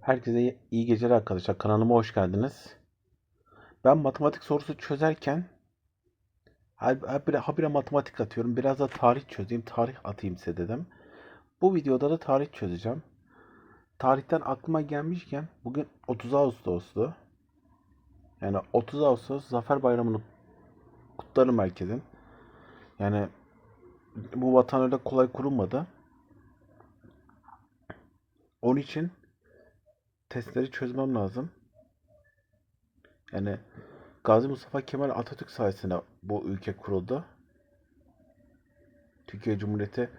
Herkese iyi geceler arkadaşlar. Kanalıma hoş geldiniz. Ben matematik sorusu çözerken habire, habire matematik atıyorum. Biraz da tarih çözeyim. Tarih atayım size dedim. Bu videoda da tarih çözeceğim. Tarihten aklıma gelmişken bugün 30 Ağustos'tu. Yani 30 Ağustos Zafer Bayramı'nı kutlarım herkesin. Yani bu vatan öyle kolay kurulmadı. Onun için testleri çözmem lazım. Yani Gazi Mustafa Kemal Atatürk sayesinde bu ülke kuruldu. Türkiye Cumhuriyeti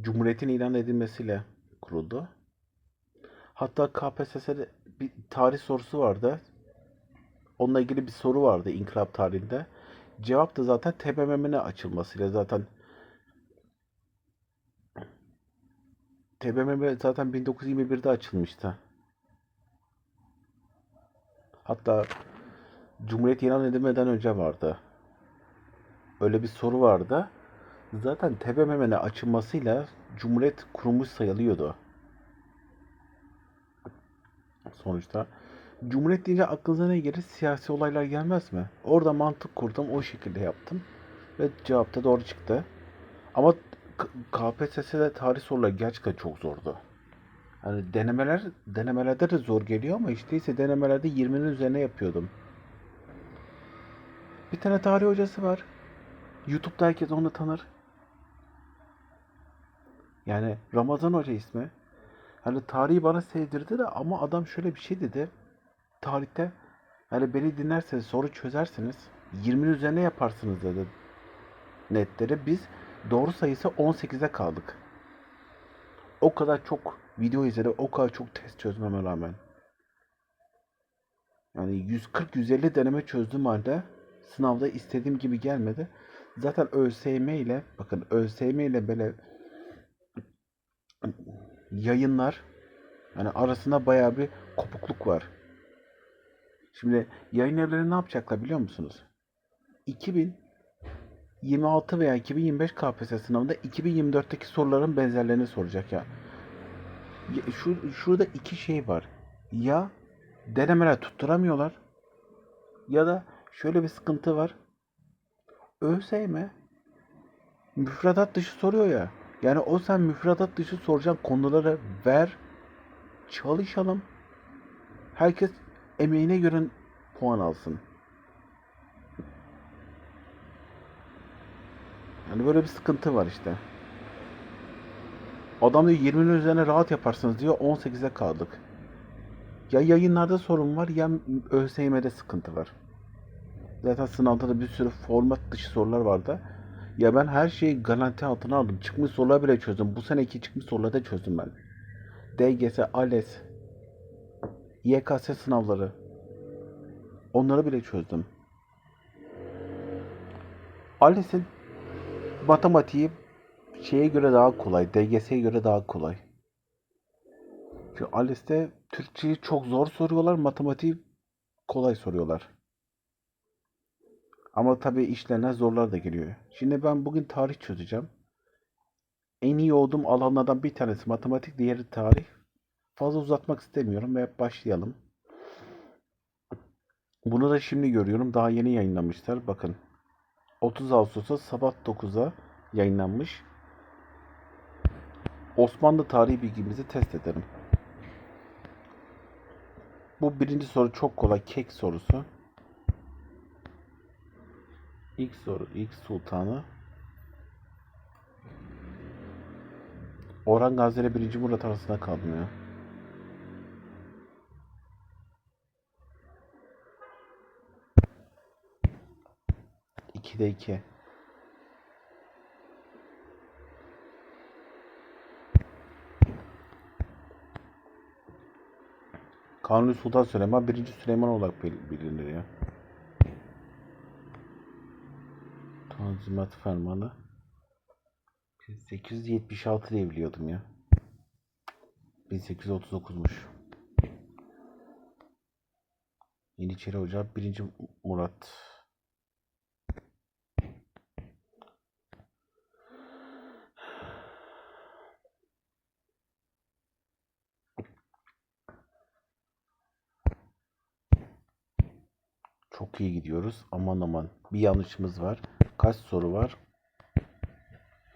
Cumhuriyetin ilan edilmesiyle kuruldu. Hatta KPSS'de bir tarih sorusu vardı. Onunla ilgili bir soru vardı inkılap tarihinde. Cevap da zaten TBMM'nin açılmasıyla zaten TBMM zaten 1921'de açılmıştı. Hatta Cumhuriyet ilan edilmeden önce vardı. Öyle bir soru vardı. Zaten TBMM'nin açılmasıyla Cumhuriyet kurulmuş sayılıyordu. Sonuçta Cumhuriyet deyince aklınıza ne gelir? Siyasi olaylar gelmez mi? Orada mantık kurdum, o şekilde yaptım. Ve cevap da doğru çıktı. Ama KPSS'de tarih soruları gerçekten çok zordu. Hani denemeler, denemelerde de zor geliyor ama işte ise denemelerde 20'nin üzerine yapıyordum. Bir tane tarih hocası var. YouTube'da herkes onu tanır. Yani Ramazan Hoca ismi. Hani tarihi bana sevdirdi de ama adam şöyle bir şey dedi. Tarihte hani beni dinlerseniz soru çözersiniz. 20'nin üzerine yaparsınız dedi. Netleri biz doğru sayısı 18'e kaldık. O kadar çok video izledim, o kadar çok test çözmeme rağmen. Yani 140-150 deneme çözdüm halde sınavda istediğim gibi gelmedi. Zaten ÖSYM ile bakın ÖSYM ile böyle yayınlar yani arasında bayağı bir kopukluk var. Şimdi yayın evleri ne yapacaklar biliyor musunuz? 2026 veya 2025 KPSS sınavında 2024'teki soruların benzerlerini soracak ya. Ya Şu, şurada iki şey var. Ya denemeler tutturamıyorlar ya da şöyle bir sıkıntı var. ÖSYM müfredat dışı soruyor ya. Yani o sen müfredat dışı soracağın konuları ver, çalışalım. Herkes emeğine göre puan alsın. Yani böyle bir sıkıntı var işte. Adam diyor 20'nin üzerine rahat yaparsınız diyor 18'e kaldık. Ya yayınlarda sorun var ya ÖSYM'de sıkıntı var. Zaten sınavda da bir sürü format dışı sorular vardı. Ya ben her şeyi garanti altına aldım. Çıkmış sorular bile çözdüm. Bu seneki çıkmış soruları da çözdüm ben. DGS, ALES, YKS sınavları. Onları bile çözdüm. ALES'in matematiği şeye göre daha kolay. DGS'ye göre daha kolay. Çünkü ALES'te Türkçeyi çok zor soruyorlar. Matematiği kolay soruyorlar. Ama tabii işlerine zorlar da geliyor. Şimdi ben bugün tarih çözeceğim. En iyi olduğum alanlardan bir tanesi matematik, diğeri tarih. Fazla uzatmak istemiyorum ve başlayalım. Bunu da şimdi görüyorum. Daha yeni yayınlamışlar. Bakın. 30 Ağustos'ta sabah 9'a yayınlanmış. Osmanlı tarihi bilgimizi test edelim. Bu birinci soru çok kolay. Kek sorusu. İlk soru. ilk sultanı. Orhan Gazi ile 1. Murat arasında kaldım ya. İkide iki. Kanuni Sultan Süleyman 1. Süleyman olarak bil- bilinir ya. Tanzimat Fermanı 1876 diye biliyordum ya. 1839'muş. Yeniçeri Ocağı 1. Murat Çok iyi gidiyoruz. Aman aman. Bir yanlışımız var. Kaç soru var?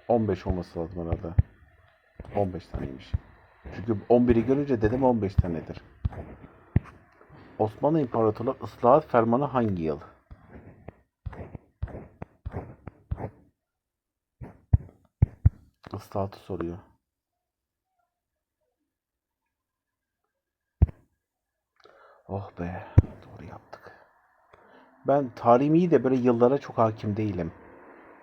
15 olması lazım herhalde. 15 taneymiş. Çünkü 11'i görünce dedim 15 tanedir. Osmanlı İmparatorluğu ıslahat fermanı hangi yıl? Islahatı soruyor. Oh be. Ben tarihim iyi de böyle yıllara çok hakim değilim.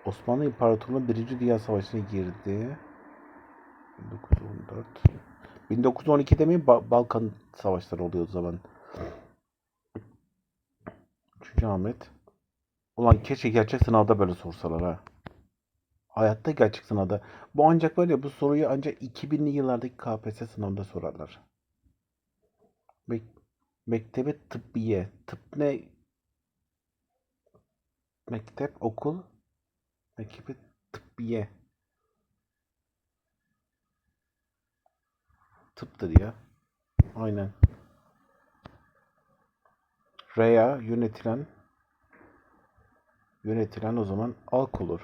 Osmanlı İmparatorluğu 1. Dünya Savaşı'na girdi. 1914. 1912'de mi Ba- Balkan Savaşları oluyor o zaman? 3. Ahmet. Ulan keşke gerçek sınavda böyle sorsalar ha. Hayatta gerçek sınavda. Bu ancak böyle bu soruyu ancak 2000'li yıllardaki KPSS sınavında sorarlar. Mek Mektebi tıbbiye. Tıp ne? Mektep, okul. Mektebi tıbbiye. Tıptır ya. Aynen. Reya yönetilen yönetilen o zaman halk olur.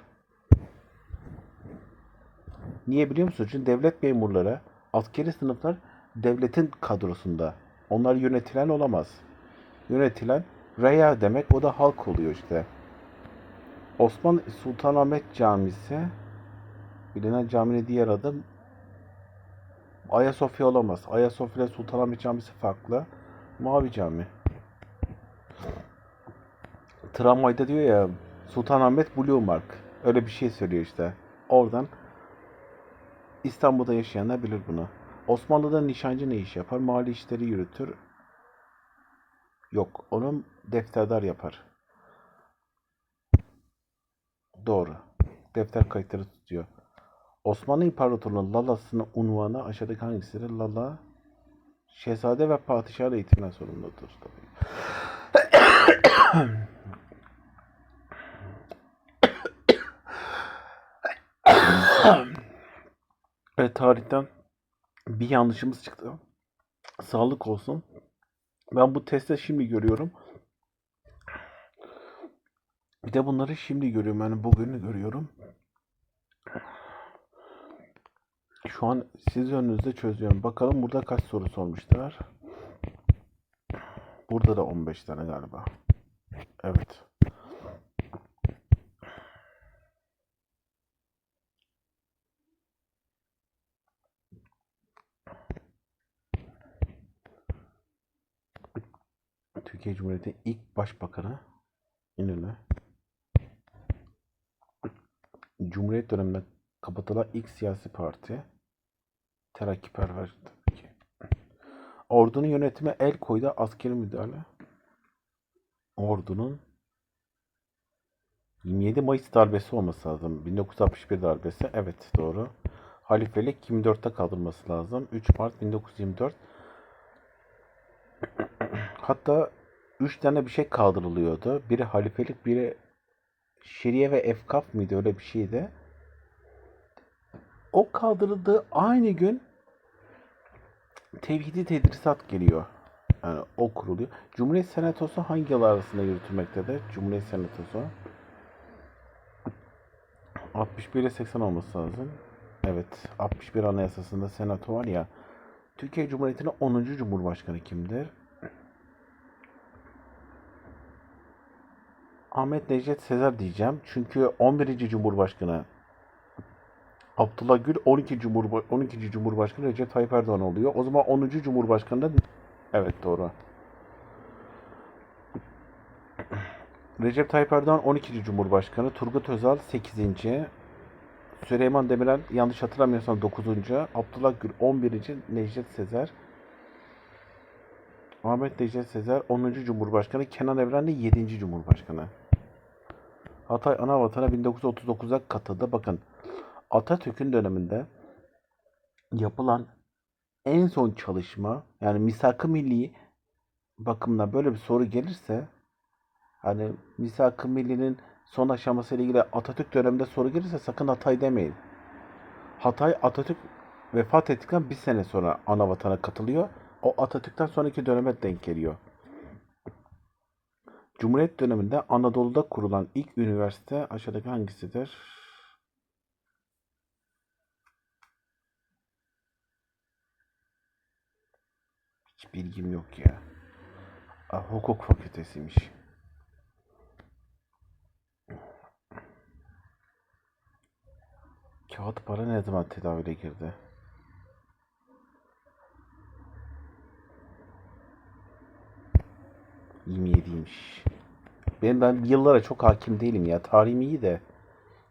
Niye biliyor musun? Çünkü devlet memurları, askeri sınıflar devletin kadrosunda. Onlar yönetilen olamaz. Yönetilen reya demek o da halk oluyor işte. Osman Sultanahmet Camisi bilinen caminin diğer adı Ayasofya olamaz. Ayasofya ile Sultanahmet Camisi farklı. Mavi Cami. Tramvayda diyor ya Sultanahmet Blue Mark. Öyle bir şey söylüyor işte. Oradan İstanbul'da yaşayanlar bilir bunu. Osmanlı'da nişancı ne iş yapar? Mali işleri yürütür. Yok. Onun defterdar yapar. Doğru. Defter kayıtları tutuyor. Osmanlı İmparatorluğu'nun Lala'sının unvanı aşağıdaki hangisidir? Lala, şehzade ve padişah eğitimden sorumludur. Tabii. Evet tarihten bir yanlışımız çıktı. Sağlık olsun. Ben bu testte şimdi görüyorum. Bir de bunları şimdi görüyorum. Yani bugün görüyorum. Şu an siz önünüzde çözüyorum. Bakalım burada kaç soru sormuşlar. Burada da 15 tane galiba. Evet. Türkiye Cumhuriyeti ilk başbakanı İnönü. Cumhuriyet döneminde kapatılan ilk siyasi parti Terakkiperver tabii ki. Ordunun yönetime el koydu askeri müdahale. Ordunun 27 Mayıs darbesi olması lazım. 1961 darbesi. Evet doğru. Halifelik 24'te kaldırması lazım. 3 Mart 1924. Hatta 3 tane bir şey kaldırılıyordu. Biri halifelik, biri şeriye ve efkaf mıydı öyle bir şeydi. O kaldırıldığı aynı gün tevhidi tedrisat geliyor. Yani o kuruluyor. Cumhuriyet Senatosu hangi yıl arasında yürütülmektedir? Cumhuriyet Senatosu 61 ile 80 olması lazım. Evet. 61 Anayasası'nda Senato var ya. Türkiye Cumhuriyeti'nin 10. Cumhurbaşkanı kimdir? Ahmet Necdet Sezer diyeceğim. Çünkü 11. Cumhurbaşkanı Abdullah Gül 12. Cumhurba 12. Cumhurbaşkanı Recep Tayyip Erdoğan oluyor. O zaman 10. Cumhurbaşkanı da evet doğru. Recep Tayyip Erdoğan 12. Cumhurbaşkanı, Turgut Özal 8. Süleyman Demirel yanlış hatırlamıyorsam 9. Abdullah Gül 11. Necdet Sezer Ahmet Necdet Sezer 10. Cumhurbaşkanı, Kenan Evren de 7. Cumhurbaşkanı. Hatay ana vatana 1939'da katıldı. Bakın Atatürk'ün döneminde yapılan en son çalışma yani misak-ı milli bakımından böyle bir soru gelirse hani misak-ı millinin son aşaması ile ilgili Atatürk döneminde soru gelirse sakın Hatay demeyin. Hatay Atatürk vefat ettikten bir sene sonra ana vatana katılıyor. O Atatürk'ten sonraki döneme denk geliyor. Cumhuriyet döneminde Anadolu'da kurulan ilk üniversite aşağıdaki hangisidir? Hiç bilgim yok ya. Aa, hukuk fakültesiymiş. Kağıt para ne zaman tedavüle girdi? Yirmi yediymiş. Ben, ben yıllara çok hakim değilim ya. Tarihim iyi de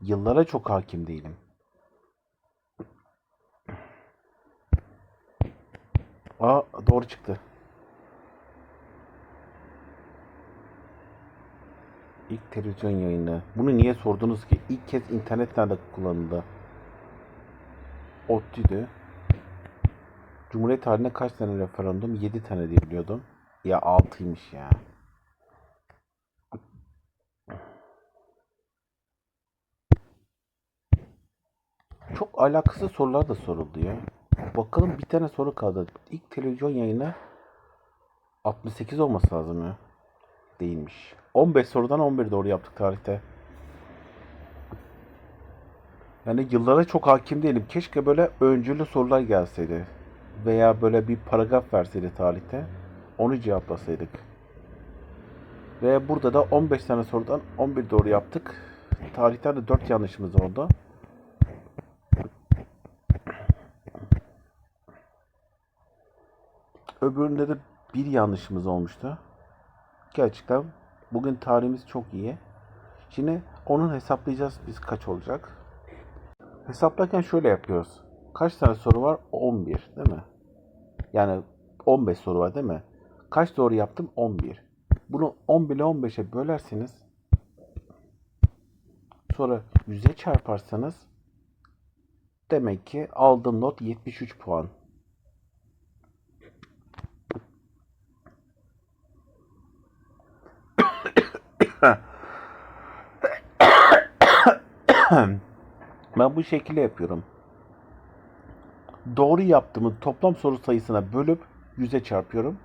yıllara çok hakim değilim. Aa doğru çıktı. İlk televizyon yayını. Bunu niye sordunuz ki? İlk kez internet nerede kullanıldı? ODTÜ'dü. Cumhuriyet tarihinde kaç tane referandum? 7 tane diye biliyordum. Ya 6'ymış ya. Çok alakasız sorular da soruldu ya. Bakalım bir tane soru kaldı. İlk televizyon yayını 68 olması lazım ya. Değilmiş. 15 sorudan 11 doğru yaptık tarihte. Yani yıllara çok hakim değilim. Keşke böyle öncülü sorular gelseydi. Veya böyle bir paragraf verseydi tarihte. Onu cevaplasaydık. Ve burada da 15 tane sorudan 11 doğru yaptık. Tarihten de 4 yanlışımız oldu. Öbüründe de bir yanlışımız olmuştu. Gerçekten bugün tarihimiz çok iyi. Şimdi onun hesaplayacağız biz kaç olacak. Hesaplarken şöyle yapıyoruz. Kaç tane soru var? 11 değil mi? Yani 15 soru var değil mi? Kaç doğru yaptım? 11. Bunu 11 ile 15'e bölerseniz sonra 100'e çarparsanız demek ki aldığım not 73 puan. Ben bu şekilde yapıyorum. Doğru yaptığımı toplam soru sayısına bölüp 100'e çarpıyorum.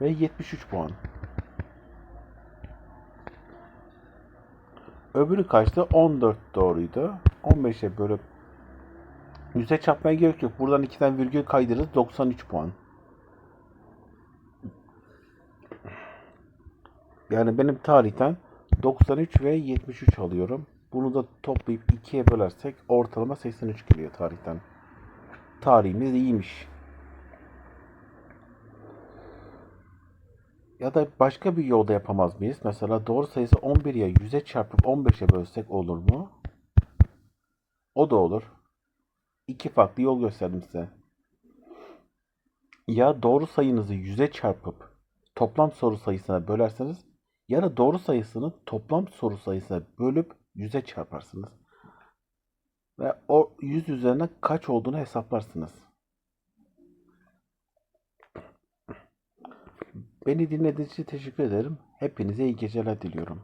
Ve 73 puan. Öbürü kaçtı? 14 doğruydu. 15'e bölüp 100'e çarpmaya gerek yok. Buradan 2'den virgül kaydırırız. 93 puan. Yani benim tarihten 93 ve 73 alıyorum. Bunu da toplayıp 2'ye bölersek ortalama 83 geliyor tarihten. Tarihimiz iyiymiş. Ya da başka bir yolda yapamaz mıyız? Mesela doğru sayısı 11 ya 100'e çarpıp 15'e bölsek olur mu? O da olur. İki farklı yol gösterdim size. Ya doğru sayınızı 100'e çarpıp toplam soru sayısına bölerseniz ya da doğru sayısını toplam soru sayısına bölüp 100'e çarparsınız. Ve o 100 üzerine kaç olduğunu hesaplarsınız. Beni dinlediğiniz için teşekkür ederim. Hepinize iyi geceler diliyorum.